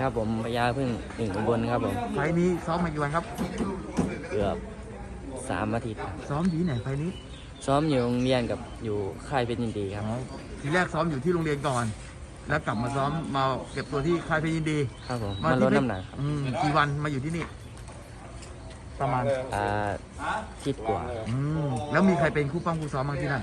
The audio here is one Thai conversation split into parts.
ครับผมพยาพึ่งหนึ่งอุบลครับผมไฟล์นี้ซ้อมมากี่วันครับ เกือบสามอาทิตย์ครับซ้อมอยู่ที่ไหนไฟล์นี้ซ้อมอยู่โรงเรียนกับอยู่ค่ายเพชรยินดีครับ อ๋อทีแรกซ้อมอยู่ที่โรงเรียนก่อน แล้วกลับมาซ้อมมาเก็บตัวที่ค่ายเพชรยินดีครับผมมามาที่ลดเพชรน้ำหนักครับอืมกี่วันมาอยู่ที่นี่ ประมาณอ่าทิศกว่าอืมแล้วมีใครเป็นคู่ป้องคู่ซ้อมบ้างที่นั่น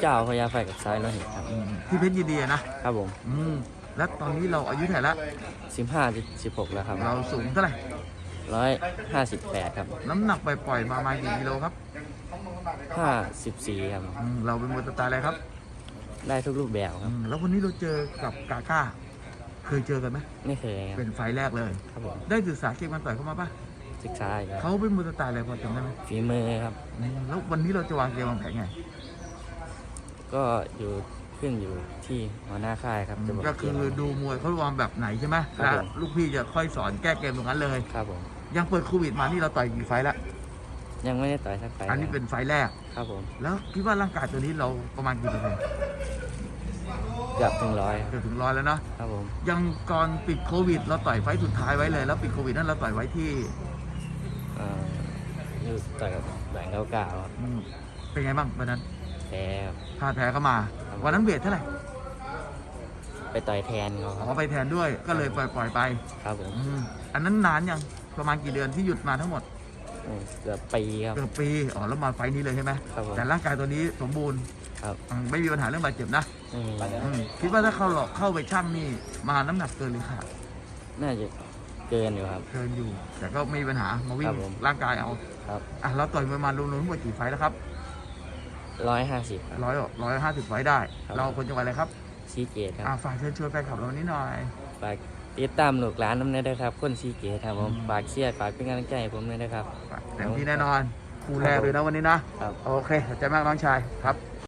เจ้าพยาไฟกับซ้ายโลหิตครับอืมที่เพชรยินดีอะนะครับผม อืม แล้วตอนนี้เราอายุเท่าไหร่ละสิบห้าสิบหกแล้วครับ เราสูงเท่าไหร่ร้อยห้าสิบแปดครับ น้ำหนักปล่อยๆมาประมาณกี่กิโลครับห้าสิบสี่ครับอืมเราเป็นมวยสไตล์อะไรครับ ได้ทุกรูปแบบคอืรับมแล้ววันนี้เราเจอกับกาก้า เคยเจอกันไหมไม่เคยครับ เป็นไฟล์แรกเลยครับผมได้ศึกษาเกมการต่อยเข้ามาปะศึกษาอยู่ครับเขาเป็นมวยสไตล์อะไรพอจำได้ไหมฝีมือครับอืมแล้ววันนี้เราจะวางเกมวางแผนไง ก็อยู่ ขึ้นอยู่ที่หัวหน้าค่ายครับจะบอกก็คือดูมวยเขาวางแบบไหนใช่ไหมครับแล้วผมลูกพี่จะค่อยสอนแก้เกมตรงนั้นเลยครับผมยังเปิดโควิดมานี่เราต่อยกี่ไฟล์ละยังไม่ได้ต่อยสักไฟล์อันนี้เป็นไฟล์แรกครับผมแล้วคิดว่าร่างกายตัวนี้เราประมาณกี่เปอร์เซ็นต์เกือบถึงร้อยครับเกือบถึงร้อยแล้วเนาะครับผมยังก่อนปิดโควิด เราต่อยไฟล์สุดท้ายไว้เลยแล้วปิดโควิดนั้นเราต่อยไว้ที่เอ่ออยู่ต่อยกับแบงค์เก้าเก้าครับอืมเป็นไงบ้างวันนั้นแพ้ครับพลาดแพ้เข้ามาครับ วันนั้นเวทเท่าไหร่ไปต่อยแทนเขาคขรับอไปแทนด้วยก็เลยปล่อยปล่อยๆไปครับผมอืมอันนั้นนานยังประมาณกี่เดือนที่หยุดมาทั้งหมดโอ้เกือบปีครับ เกือบปีอ๋อแล้วมาไฟล์นี้เลยใช่ไหมครับผม แต่ร่างกายตัวนี้สมบูรณ์ครับอืมไม่มีปัญหาเรื่องบาดเจ็บนะไม่มีอืมคิดว่าถ้าเข้าหลอกเข้าไปช่างนี่มาน้ำหนักเกินหรือขาดน่าจะเกินอยู่ครับ เกินอยู่ แต่ก็ไม่มีปัญหามาวิ่ครังบผมร่างกายเอาครับ อะเราต่อยประมาณรวมๆทั้งหมดกี่ไฟล์แล้วครับ ร้อยห้าสิบครับ ร้อยร้อยห้าสิบไฟล์ได้ ครับ เราคนจังหวัดอะไรครับซีเกตคอะรับฝากเชิญชวนแฟนคลับเราวันนี้หน่อย ฝากติดตามลูกหลานน้ำเนยด้วยครับ คนซีเกตครับผมอืมฝากเชียร์ฝากเป็นกำลังใจให้ผมด้วยนะครับเต็มที่แน่นอน คู่แรกเลยนะวันนี้นะ ครับ โอเคขอบใจมากน้องชายครับ